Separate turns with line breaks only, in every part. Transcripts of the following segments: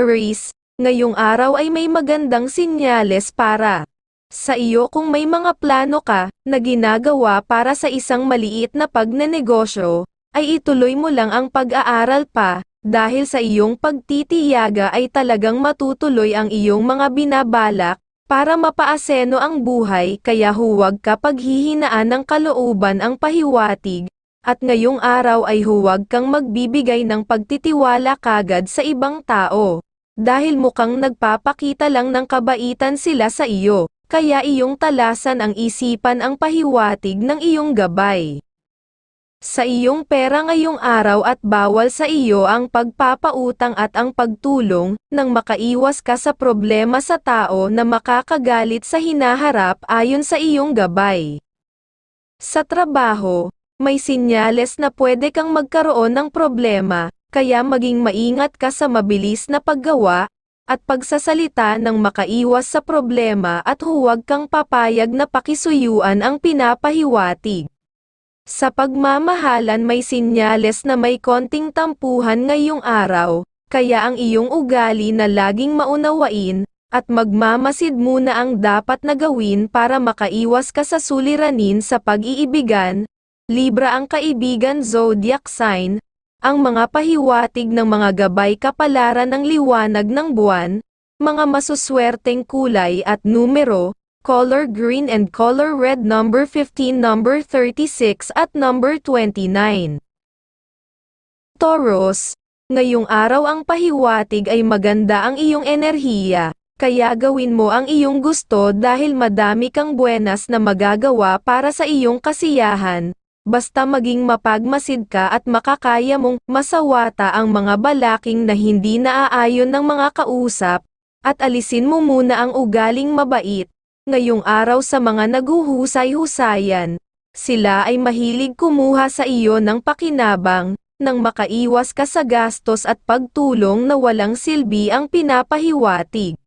Aries, ngayong araw ay may magandang sinyales para sa iyo kung may mga plano ka na ginagawa para sa isang maliit na pagnenegosyo, ay ituloy mo lang ang pag-aaral pa, dahil sa iyong pagtitiyaga ay talagang matutuloy ang iyong mga binabalak, para mapaaseno ang buhay kaya huwag ka paghihinaan ng kalooban ang pahiwatig, at ngayong araw ay huwag kang magbibigay ng pagtitiwala kagad sa ibang tao. Dahil mukhang nagpapakita lang ng kabaitan sila sa iyo, kaya iyong talasan ang isipan ang pahiwatig ng iyong gabay. Sa iyong pera ngayong araw at bawal sa iyo ang pagpapautang at ang pagtulong, nang makaiwas ka sa problema sa tao na makakagalit sa hinaharap ayon sa iyong gabay. Sa trabaho, may sinyales na pwede kang magkaroon ng problema, kaya maging maingat ka sa mabilis na paggawa, at pagsasalita ng makaiwas sa problema at huwag kang papayag na pakisuyuan ang pinapahiwatig. Sa pagmamahalan may sinyales na may konting tampuhan ngayong araw, kaya ang iyong ugali na laging maunawain, at magmamasid muna ang dapat na gawin para makaiwas ka sa suliranin sa pag-iibigan, Libra ang kaibigan zodiac sign, ang mga pahiwatig ng mga gabay kapalaran ng liwanag ng buwan, mga masuswerteng kulay at numero, color green and color red number 15 number 36 at number 29. Taurus, ngayong araw ang pahiwatig ay maganda ang iyong enerhiya, kaya gawin mo ang iyong gusto dahil madami kang buenas na magagawa para sa iyong kasiyahan, basta maging mapagmasid ka at makakaya mong masawata ang mga balaking na hindi naaayon ng mga kausap, at alisin mo muna ang ugaling mabait, ngayong araw sa mga naguhusay-husayan, sila ay mahilig kumuha sa iyo ng pakinabang, nang makaiwas ka sa gastos at pagtulong na walang silbi ang pinapahiwatig.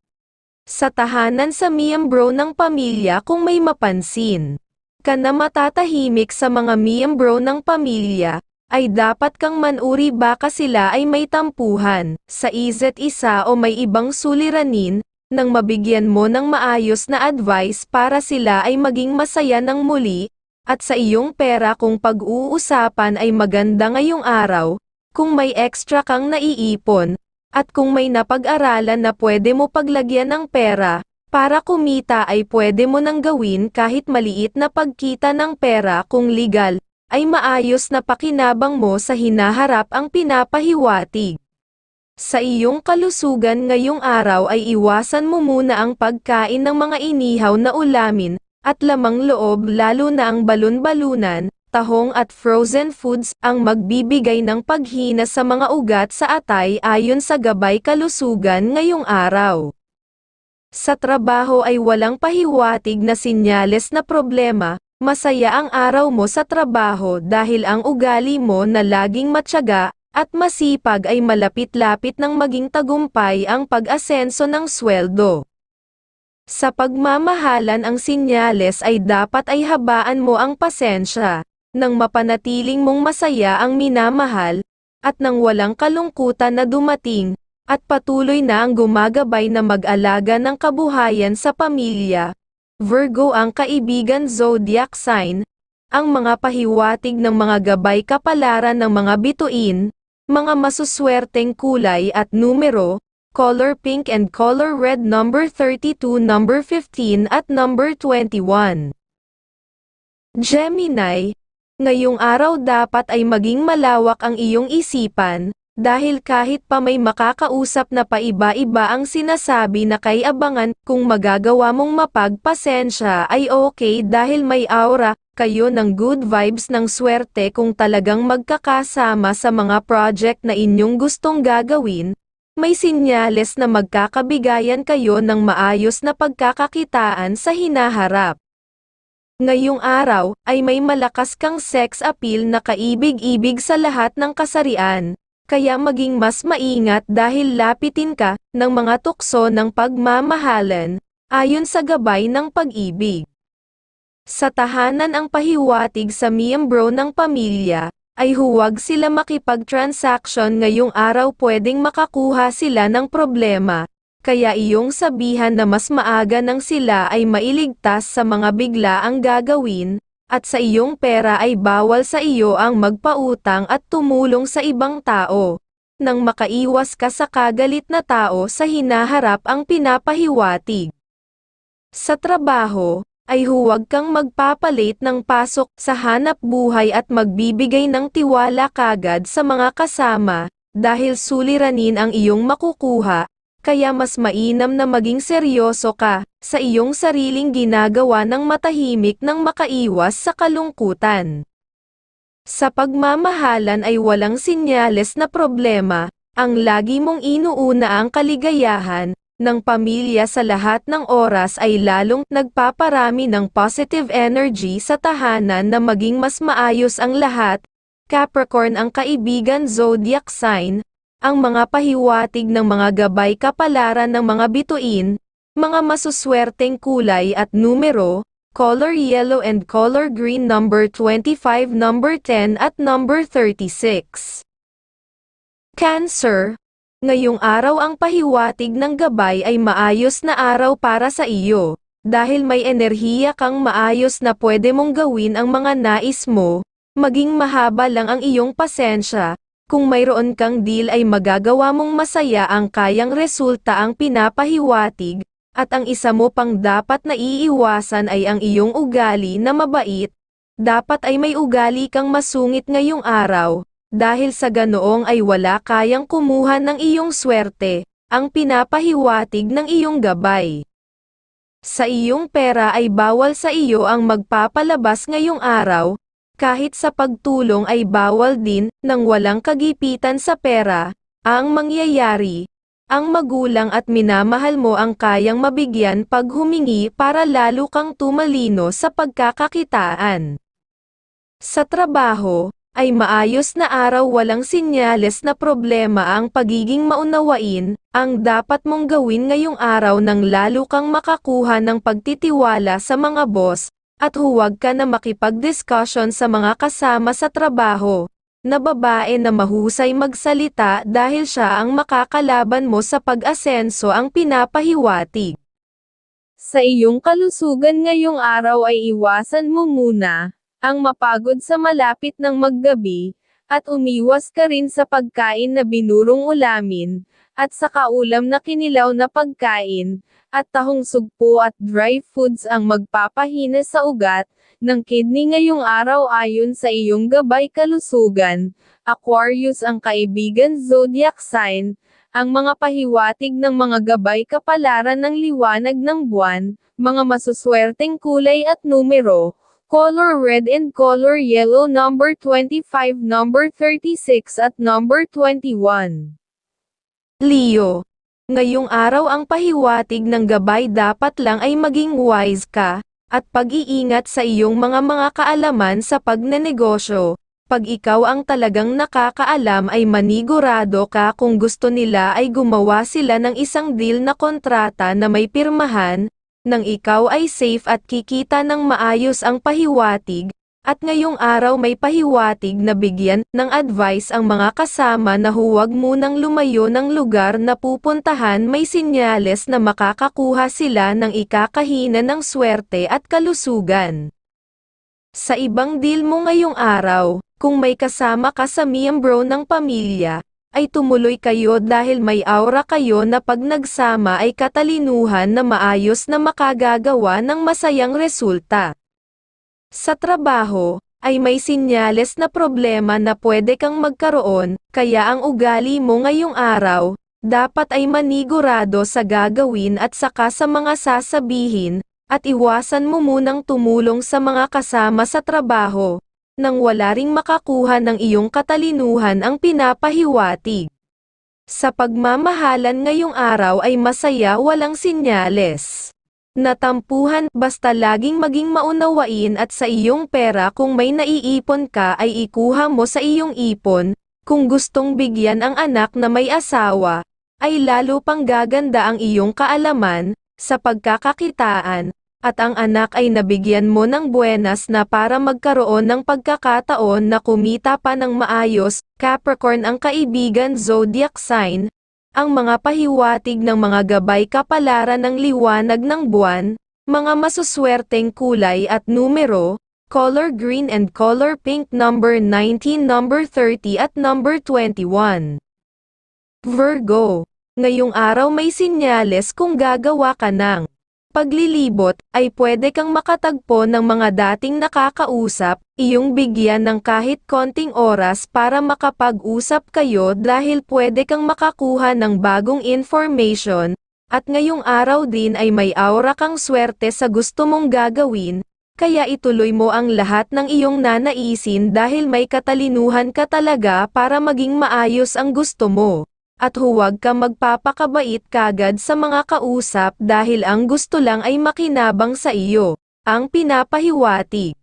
Sa tahanan sa miyembro ng pamilya kung may mapansin ka na matatahimik sa mga miyembro ng pamilya, ay dapat kang manuri baka sila ay may tampuhan, sa isa't isa o may ibang suliranin, nang mabigyan mo ng maayos na advice para sila ay maging masaya ng muli, at sa iyong pera kung pag-uusapan ay maganda ngayong araw, kung may extra kang naiipon, at kung may napag-aralan na pwede mo paglagyan ng pera, para kumita ay pwede mo nang gawin kahit maliit na pagkita ng pera kung legal, ay maayos na pakinabang mo sa hinaharap ang pinapahiwatig. Sa iyong kalusugan ngayong araw ay iwasan mo muna ang pagkain ng mga inihaw na ulamin, at lamang loob lalo na ang balon-balunan, tahong at frozen foods ang magbibigay ng paghina sa mga ugat sa atay ayon sa gabay kalusugan ngayong araw. Sa trabaho ay walang pahiwatig na sinyales na problema, masaya ang araw mo sa trabaho dahil ang ugali mo na laging matyaga, at masipag ay malapit-lapit ng maging tagumpay ang pag-asenso ng sweldo. Sa pagmamahalan ang sinyales ay dapat ay habaan mo ang pasensya, nang mapanatiling mong masaya ang minamahal, at nang walang kalungkutan na dumating, at patuloy na ang gumagabay na mag-alaga ng kabuhayan sa pamilya. Virgo ang kaibigan zodiac sign, ang mga pahiwatig ng mga gabay kapalaran ng mga bituin, mga masuswerteng kulay at numero, color pink and color red number 32 number 15 at number 21. Gemini, ngayong araw dapat ay maging malawak ang iyong isipan, dahil kahit pa may makakausap na paiba-iba ang sinasabi na kay abangan, kung magagawa mong mapagpasensya ay okay dahil may aura, kayo ng good vibes ng swerte kung talagang magkakasama sa mga project na inyong gustong gagawin, may sinyales na magkakabigayan kayo ng maayos na pagkakakitaan sa hinaharap. Ngayong araw, ay may malakas kang sex appeal na kaibig-ibig sa lahat ng kasarian, kaya maging mas maingat dahil lapitin ka ng mga tukso ng pagmamahalan, ayon sa gabay ng pag-ibig. Sa tahanan ang pahiwatig sa miyembro ng pamilya, ay huwag sila makipag-transaction ngayong araw pwedeng makakuha sila ng problema, kaya iyong sabihan na mas maaga nang sila ay mailigtas sa mga biglaang gagawin, at sa iyong pera ay bawal sa iyo ang magpautang at tumulong sa ibang tao. Nang makaiwas ka sa kagalit na tao sa hinaharap ang pinapahiwatig. Sa trabaho, ay huwag kang magpapalit ng pasok sa hanap buhay at magbibigay ng tiwala kagad sa mga kasama, dahil suliranin ang iyong makukuha, kaya mas mainam na maging seryoso ka sa iyong sariling ginagawa ng matahimik nang makaiwas sa kalungkutan. Sa pagmamahalan ay walang sinyales na problema, ang lagi mong inuuna ang kaligayahan, ng pamilya sa lahat ng oras ay lalong nagpaparami ng positive energy sa tahanan na maging mas maayos ang lahat. Capricorn ang kaibigan zodiac sign, ang mga pahiwatig ng mga gabay kapalaran ng mga bituin, mga masuswerteng kulay at numero, color yellow and color green number 25 number 10 at number 36. Cancer, Ngayong araw ang pahiwatig ng gabay ay maayos na araw para sa iyo, dahil may enerhiya kang maayos na pwede mong gawin ang mga nais mo, maging mahaba lang ang iyong pasensya, kung mayroon kang deal ay magagawa mong masaya ang kayang resulta ang pinapahiwatig, at ang isa mo pang dapat na iiwasan ay ang iyong ugali na mabait, dapat ay may ugali kang masungit ngayong araw, dahil sa ganoong ay wala kayang kumuha ng iyong swerte, ang pinapahiwatig ng iyong gabay. Sa iyong pera ay bawal sa iyo ang magpapalabas ngayong araw, kahit sa pagtulong ay bawal din, nang walang kagipitan sa pera, ang mangyayari, ang magulang at minamahal mo ang kayang mabigyan pag humingi para lalo kang tumalino sa pagkakakitaan. Sa trabaho, ay maayos na araw walang sinyales na problema ang pagiging maunawain, ang dapat mong gawin ngayong araw nang lalo kang makakuha ng pagtitiwala sa mga boss, at huwag ka na makipag-discussion sa mga kasama sa trabaho, na babae na mahusay magsalita dahil siya ang makakalaban mo sa pag-asenso ang pinapahiwatig. Sa iyong kalusugan ngayong araw ay iwasan mo muna, ang mapagod sa malapit ng maggabi, at umiwas ka rin sa pagkain na binurong ulamin, at sa kaulam na kinilaw na pagkain, at tahong sugpo at dry foods ang magpapahina sa ugat, ng kidney ngayong araw ayon sa iyong gabay kalusugan, Aquarius ang kaibigan zodiac sign, ang mga pahiwatig ng mga gabay kapalaran ng liwanag ng buwan, mga masuswerteng kulay at numero, color red and color yellow number 25 number 36 at number 21. Leo. Ngayong araw ang pahiwatig ng gabay dapat lang ay maging wise ka, at pag-iingat sa iyong mga mga kaalaman sa pagnenegosyo. Pag ikaw ang talagang nakakaalam ay manigurado ka kung gusto nila ay gumawa sila ng isang deal na kontrata na may pirmahan, nang ikaw ay safe at kikita ng maayos ang pahiwatig, at ngayong araw may pahiwatig na bigyan ng advice ang mga kasama na huwag munang lumayo ng lugar na pupuntahan may sinyales na makakakuha sila ng ikakahina ng swerte at kalusugan. Sa ibang deal mo ngayong araw, kung may kasama ka sa miyembro ng pamilya, ay tumuloy kayo dahil may aura kayo na pag nagsama ay katalinuhan na maayos na makagagawa ng masayang resulta. Sa trabaho, ay may sinyales na problema na pwede kang magkaroon, kaya ang ugali mo ngayong araw, dapat ay manigurado sa gagawin at saka sa mga sasabihin, at iwasan mo munang tumulong sa mga kasama sa trabaho, nang wala ring makakuha ng iyong katalinuhan ang pinapahiwatig. Sa pagmamahalan ngayong araw ay masaya walang sinyales. Natampuhan basta laging maging maunawain at sa iyong pera kung may naiipon ka ay ikuha mo sa iyong ipon, kung gustong bigyan ang anak na may asawa, ay lalo pang gaganda ang iyong kaalaman, sa pagkakakitaan, at ang anak ay nabigyan mo ng buenas na para magkaroon ng pagkakataon na kumita pa ng maayos, Capricorn ang kaibigan zodiac sign, ang mga pahiwatig ng mga gabay kapalaran ng liwanag ng buwan, mga masuswerteng kulay at numero, color green and color pink number 19 number 30 at number 21. Virgo, ngayong araw may sinyales kung gagawa ka ng paglilibot, ay pwede kang makatagpo ng mga dating nakakausap, iyong bigyan ng kahit konting oras para makapag-usap kayo dahil pwede kang makakuha ng bagong information, at ngayong araw din ay may aura kang swerte sa gusto mong gagawin, kaya ituloy mo ang lahat ng iyong nanaisin dahil may katalinuhan ka talaga para maging maayos ang gusto mo at huwag ka magpapakabait kagad sa mga kausap dahil ang gusto lang ay makinabang sa iyo, ang pinapahiwatig.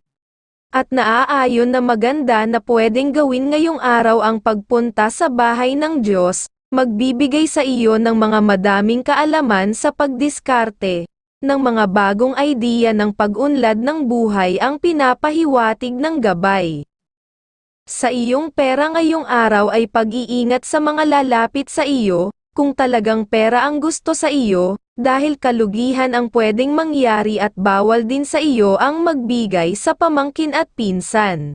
At naaayon na maganda na pwedeng gawin ngayong araw ang pagpunta sa bahay ng Diyos, magbibigay sa iyo ng mga madaming kaalaman sa pagdiskarte, ng mga bagong idea ng pag-unlad ng buhay ang pinapahiwatig ng gabay. Sa iyong pera ngayong araw ay pag-iingat sa mga lalapit sa iyo, kung talagang pera ang gusto sa iyo, dahil kalugihan ang pwedeng mangyari at bawal din sa iyo ang magbigay sa pamangkin at pinsan.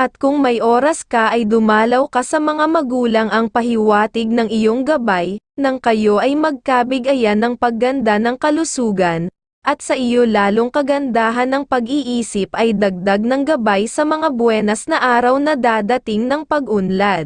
At kung may oras ka ay dumalaw ka sa mga magulang ang pahiwatig ng iyong gabay, nang kayo ay magkabigayan ng pagganda ng kalusugan, at sa iyo lalong kagandahan ng pag-iisip ay dagdag ng gabay sa mga buenas na araw na dadating ng pag-unlad.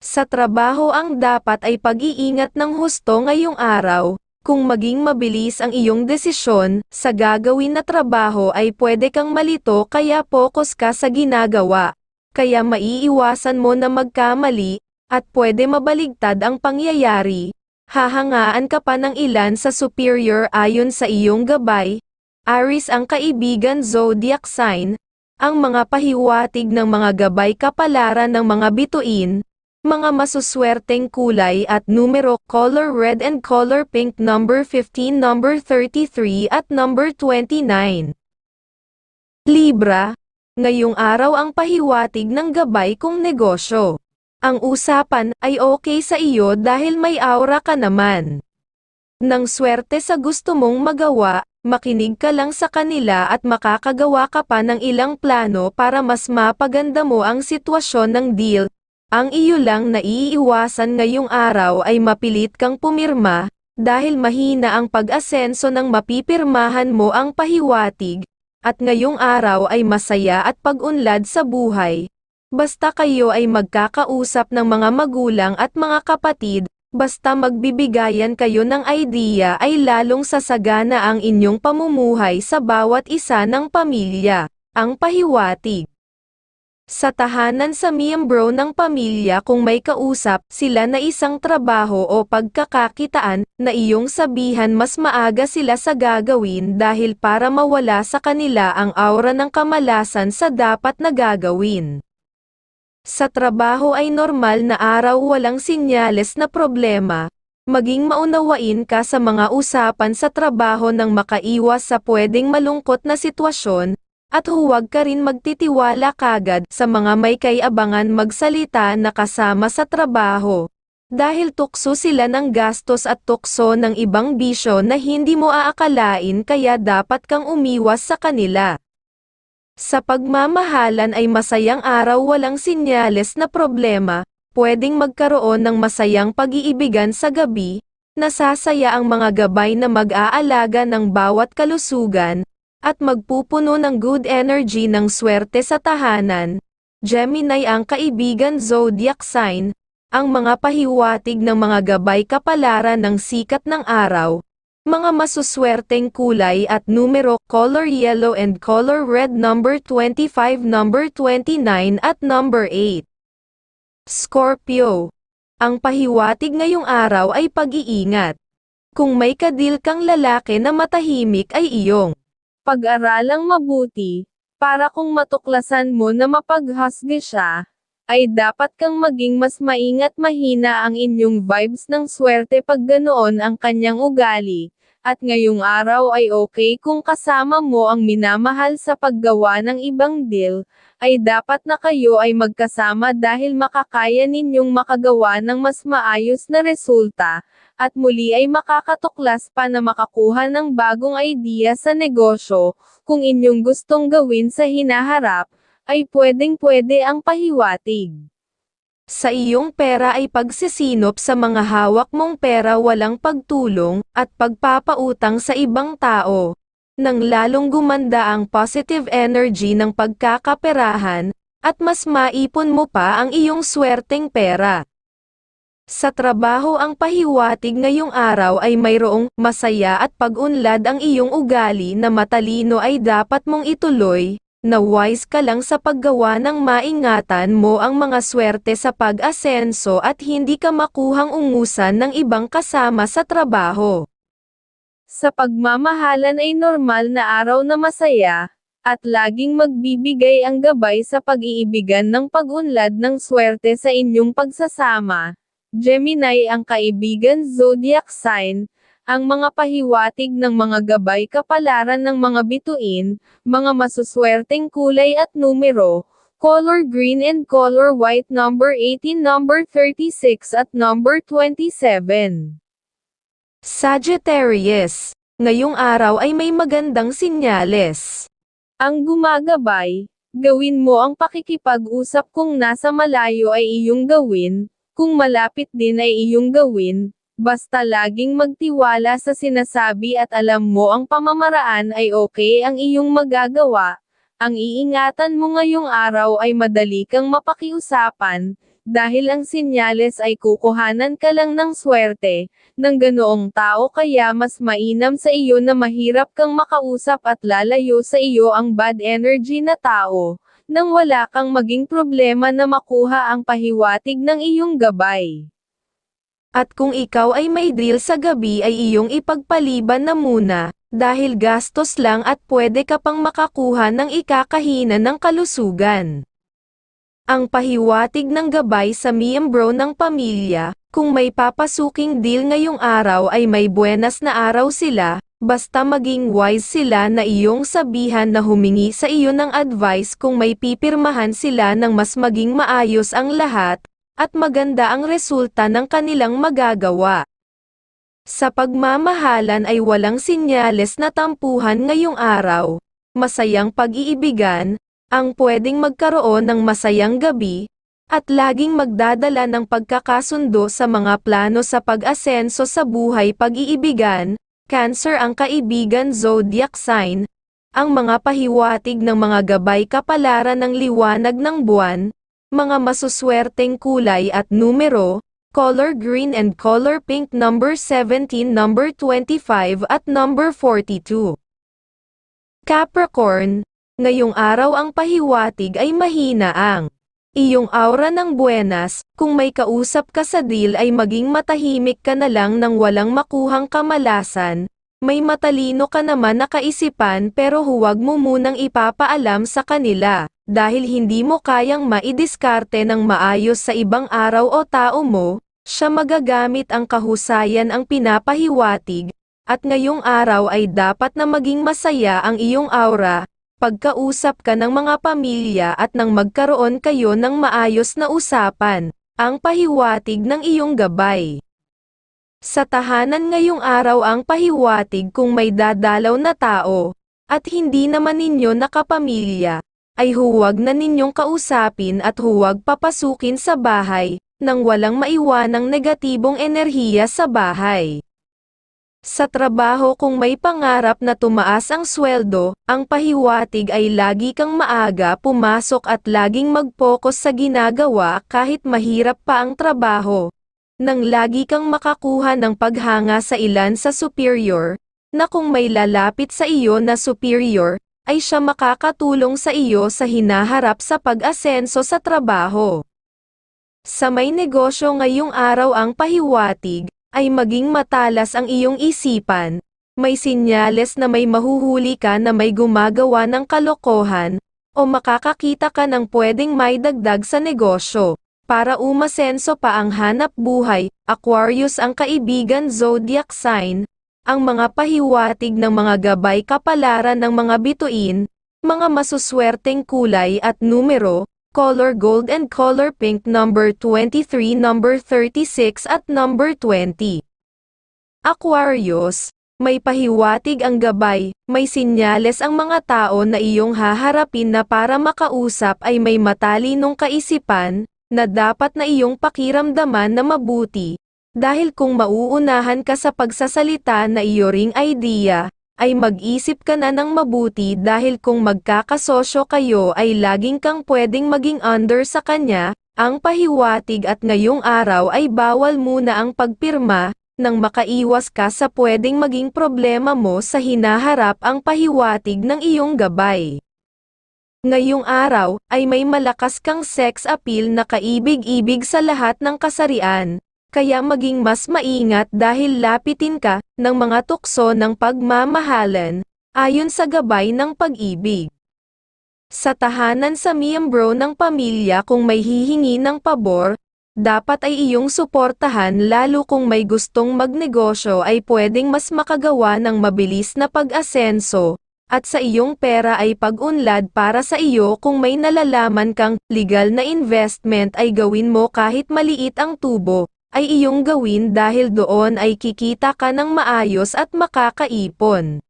Sa trabaho ang dapat ay pag-iingat ng husto ngayong araw, kung maging mabilis ang iyong desisyon, sa gagawin na trabaho ay pwede kang malito kaya focus ka sa ginagawa, kaya maiiwasan mo na magkamali, at pwede mabaligtad ang pangyayari, Hahangaan ka pa ng ilan sa superior ayon sa iyong gabay. Aris ang kaibigan zodiac sign, ang mga pahiwatig ng mga gabay kapalaran ng mga bituin, mga masuswerteng kulay at numero color red and color pink number 15 number 33 at number 29. Libra, ngayong araw ang pahiwatig ng gabay kong negosyo. Ang usapan ay okay sa iyo dahil may aura ka naman. Nang swerte sa gusto mong magawa, makinig ka lang sa kanila at makakagawa ka pa ng ilang plano para mas mapaganda mo ang sitwasyon ng deal. Ang iyo lang na iiwasan ngayong araw ay mapilit kang pumirma, dahil mahina ang pag-asenso ng mapipirmahan mo ang pahiwatig, at ngayong araw ay masaya at pag-unlad sa buhay, Basta kayo ay magkakausap ng mga magulang at mga kapatid, basta magbibigayan kayo ng idea ay lalong sasagana ang inyong pamumuhay sa bawat isa ng pamilya, ang pahiwatig. Sa tahanan sa miyembro ng pamilya kung may kausap sila na isang trabaho o pagkakakitaan, na iyong sabihan mas maaga sila sa gagawin dahil para mawala sa kanila ang aura ng kamalasan sa dapat na gagawin. Sa trabaho ay normal na araw walang sinyales na problema, maging maunawain ka sa mga usapan sa trabaho nang makaiwas sa pwedeng malungkot na sitwasyon, at huwag ka rin magtitiwala kagad sa mga may kayabangan magsalita na kasama sa trabaho. Dahil tukso sila ng gastos at tukso ng ibang bisyo na hindi mo aakalain kaya dapat kang umiwas sa kanila. Sa pagmamahalan ay masayang araw walang sinyales na problema, pwedeng magkaroon ng masayang pag-iibigan sa gabi, nasasaya ang mga gabay na mag-aalaga ng bawat kalusugan, at magpupuno ng good energy ng swerte sa tahanan. Gemini ang kaibigan zodiac sign, ang mga pahiwatig ng mga gabay kapalaran ng sikat ng araw, mga masuswerteng kulay at numero color yellow and color red number 25 number 29 at number 8. Scorpio. Ang pahiwatig ngayong araw ay pag-iingat. Kung may kadil kang lalaki na matahimik ay iyong pag-aralang mabuti, para kung matuklasan mo na mapaghasgi siya, ay dapat kang maging mas maingat mahina ang inyong vibes ng swerte pag ganoon ang kanyang ugali,
At ngayong araw ay okay kung kasama mo ang minamahal sa paggawa ng ibang deal, ay dapat na kayo ay magkasama dahil makakaya ninyong makagawa ng mas maayos na resulta, at muli ay makakatuklas pa na makakuha ng bagong idea sa negosyo, kung inyong gustong gawin sa hinaharap, ay pwedeng pwede ang pahiwatig.
Sa iyong pera ay pagsisinop sa mga hawak mong pera walang pagtulong, at pagpapautang sa ibang tao. Nang lalong gumanda ang positive energy ng pagkakaperahan, at mas maipon mo pa ang iyong swerteng pera. Sa trabaho ang pahiwatig ngayong araw ay mayroong masaya at pag-unlad ang iyong ugali na matalino ay dapat mong ituloy, na wise ka lang sa paggawa ng maingatan mo ang mga swerte sa pag-asenso at hindi ka makuhang ungusan ng ibang kasama sa trabaho.
Sa pagmamahalan ay normal na araw na masaya, at laging magbibigay ang gabay sa pag-iibigan ng pag-unlad ng swerte sa inyong pagsasama. Gemini ang kaibigan zodiac sign, ang mga pahiwatig ng mga gabay kapalaran ng mga bituin, mga masuswerteng kulay at numero, color green and color white number 18 number 36 at number 27.
Sagittarius, ngayong araw ay may magandang sinyales.
Ang gumagabay, gawin mo ang pakikipag-usap kung nasa malayo ay iyong gawin, kung malapit din ay iyong gawin, basta laging magtiwala sa sinasabi at alam mo ang pamamaraan ay okay ang iyong magagawa, ang iingatan mo ngayong araw ay madali kang mapakiusapan, dahil ang sinyales ay kukuhanan ka lang ng swerte, ng ganoong tao kaya mas mainam sa iyo na mahirap kang makausap at lalayo sa iyo ang bad energy na tao, nang wala kang maging problema na makuha ang pahiwatig ng iyong gabay.
At kung ikaw ay may drill sa gabi ay iyong ipagpaliban na muna, dahil gastos lang at pwede ka pang makakuha ng ikakahina ng kalusugan. Ang pahiwatig ng gabay sa miyembro ng pamilya, kung may papasuking deal ngayong araw ay may buenas na araw sila, basta maging wise sila na iyong sabihan na humingi sa iyo ng advice kung may pipirmahan sila ng mas maging maayos ang lahat, at maganda ang resulta ng kanilang magagawa. Sa pagmamahalan ay walang sinyales na tampuhan ngayong araw, masayang pag-iibigan, ang pwedeng magkaroon ng masayang gabi, at laging magdadala ng pagkakasundo sa mga plano sa pag-asenso sa buhay pag-iibigan, Cancer ang kaibigan zodiac sign, ang mga pahiwatig ng mga gabay kapalaran ng liwanag ng buwan, mga masuswerteng kulay at numero, color green and color pink number 17 number 25 at number 42. Capricorn, ngayong araw ang pahiwatig ay mahina ang iyong aura ng buenas, kung may kausap ka sa deal ay maging matahimik ka na lang nang walang makuhang kamalasan, may matalino ka naman na kaisipan pero huwag mo munang ipapaalam sa kanila, dahil hindi mo kayang maidiskarte ng maayos sa ibang araw o tao mo, siya magagamit ang kahusayan ang pinapahiwatig, at ngayong araw ay dapat na maging masaya ang iyong aura, pagkausap ka ng mga pamilya at nang magkaroon kayo ng maayos na usapan, ang pahiwatig ng iyong gabay. Sa tahanan ngayong araw ang pahiwatig kung may dadalaw na tao, at hindi naman ninyo nakapamilya, ay huwag na ninyong kausapin at huwag papasukin sa bahay, nang walang maiwanang negatibong enerhiya sa bahay. Sa trabaho kung may pangarap na tumaas ang sweldo, ang pahiwatig ay lagi kang maaga pumasok at laging mag-focus sa ginagawa kahit mahirap pa ang trabaho. Nang lagi kang makakuha ng paghanga sa ilan sa superior, na kung may lalapit sa iyo na superior, ay siya makakatulong sa iyo sa hinaharap sa pag-asenso sa trabaho. Sa may negosyo ngayong araw ang pahiwatig, ay maging matalas ang iyong isipan, may sinyales na may mahuhuli ka na may gumagawa ng kalokohan, o makakakita ka ng pwedeng may dagdag sa negosyo. Para umasenso pa ang hanap buhay, Aquarius ang kaibigan zodiac sign, ang mga pahiwatig ng mga gabay kapalaran ng mga bituin, mga masuswerteng kulay at numero, color gold and color pink number 23, number 36 at number 20. Aquarius, may pahiwatig ang gabay, may sinyales ang mga tao na iyong haharapin na para makausap ay may matalinong kaisipan, na dapat na iyong pakiramdaman na mabuti, dahil kung mauunahan ka sa pagsasalita na iyo ring idea, ay mag-isip ka na ng mabuti dahil kung magkakasosyo kayo ay laging kang pwedeng maging under sa kanya, ang pahiwatig at ngayong araw ay bawal muna ang pagpirma, nang makaiwas ka sa pwedeng maging problema mo sa hinaharap ang pahiwatig ng iyong gabay. Ngayong araw, ay may malakas kang sex appeal na kaibig-ibig sa lahat ng kasarian, kaya maging mas maingat dahil lapitin ka ng mga tukso ng pagmamahalan, ayon sa gabay ng pag-ibig. Sa tahanan sa miyembro ng pamilya kung may hihingi ng pabor, dapat ay iyong suportahan lalo kung may gustong magnegosyo ay pwedeng mas makagawa ng mabilis na pag-asenso, at sa iyong pera ay pag-unlad para sa iyo kung may nalalaman kang legal na investment ay gawin mo kahit maliit ang tubo, ay iyong gawin dahil doon ay kikita ka ng maayos at makakaipon.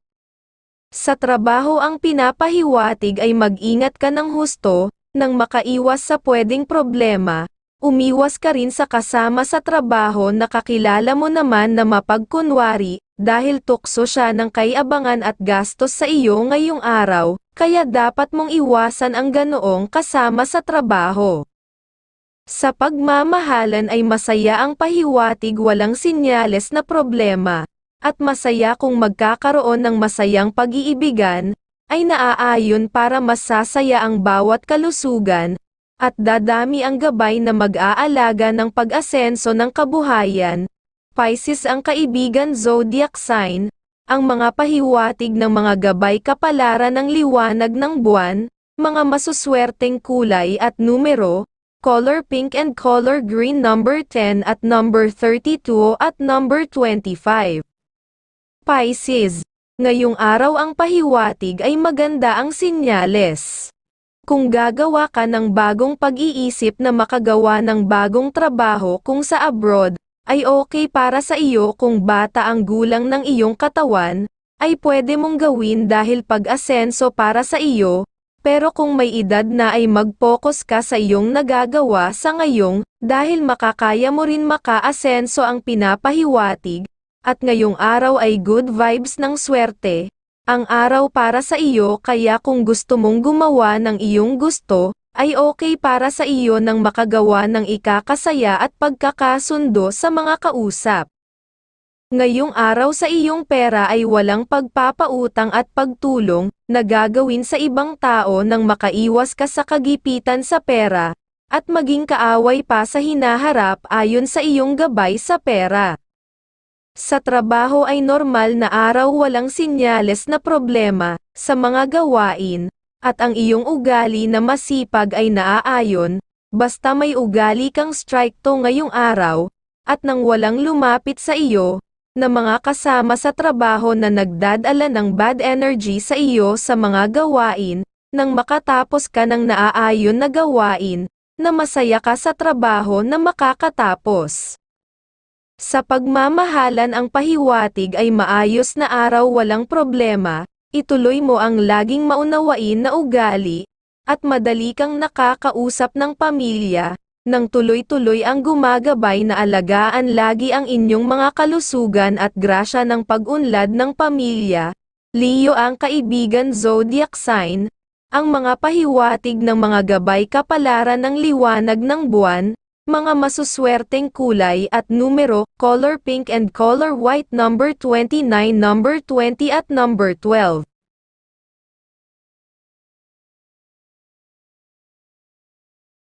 Sa trabaho ang pinapahiwatig ay mag-ingat ka ng husto, nang makaiwas sa pwedeng problema, umiwas ka rin sa kasama sa trabaho na kakilala mo naman na mapagkunwari, dahil tukso siya ng kayabangan at gastos sa iyo ngayong araw, kaya dapat mong iwasan ang ganoong kasama sa trabaho. Sa pagmamahalan ay masaya ang pahiwatig walang sinyales na problema, at masaya kung magkakaroon ng masayang pag-iibigan, ay naaayon para masasaya ang bawat kalusugan, at dadami ang gabay na mag-aalaga ng pag-asenso ng kabuhayan. Pisces ang kaibigan zodiac sign, ang mga pahiwatig ng mga gabay kapalaran ng liwanag ng buwan, mga masuswerteng kulay at numero, color pink and color green number 10 at number 32 at number 25. Pisces, ngayong araw ang pahiwatig ay maganda ang sinyales. Kung gagawa ka ng bagong pag-iisip na makagawa ng bagong trabaho kung sa abroad, ay okay para sa iyo kung bata ang gulang ng iyong katawan, ay pwede mong gawin dahil pag-asenso para sa iyo, pero kung may edad na ay mag-focus ka sa iyong nagagawa sa ngayong, dahil makakaya mo rin maka-asenso ang pinapahiwatig, at ngayong araw ay good vibes ng swerte, ang araw para sa iyo kaya kung gusto mong gumawa ng iyong gusto, ay okay para sa iyo nang makagawa ng ikakasaya at pagkakasundo sa mga kausap. Ngayong araw sa iyong pera ay walang pagpapautang at pagtulong, na gagawin sa ibang tao nang makaiwas ka sa kagipitan sa pera, at maging kaaway pa sa hinaharap ayon sa iyong gabay sa pera. Sa trabaho ay normal na araw walang sinyales na problema, sa mga gawain, at ang iyong ugali na masipag ay naaayon, basta may ugali kang strike to ngayong araw, at nang walang lumapit sa iyo, na mga kasama sa trabaho na nagdadala ng bad energy sa iyo sa mga gawain, nang makatapos ka ng naaayon na gawain, na masaya ka sa trabaho na makakatapos. Sa pagmamahalan ang pahiwatig ay maayos na araw walang problema, ituloy mo ang laging maunawain na ugali, at madali kang nakakausap ng pamilya, nang tuloy-tuloy ang gumagabay na alagaan lagi ang inyong mga kalusugan at grasya ng pag-unlad ng pamilya. Leo ang kaibigan zodiac sign, ang mga pahiwatig ng mga gabay kapalaran ng liwanag ng buwan, mga masuswerteng kulay at numero, color pink and color white number 29 number 20 at number 12.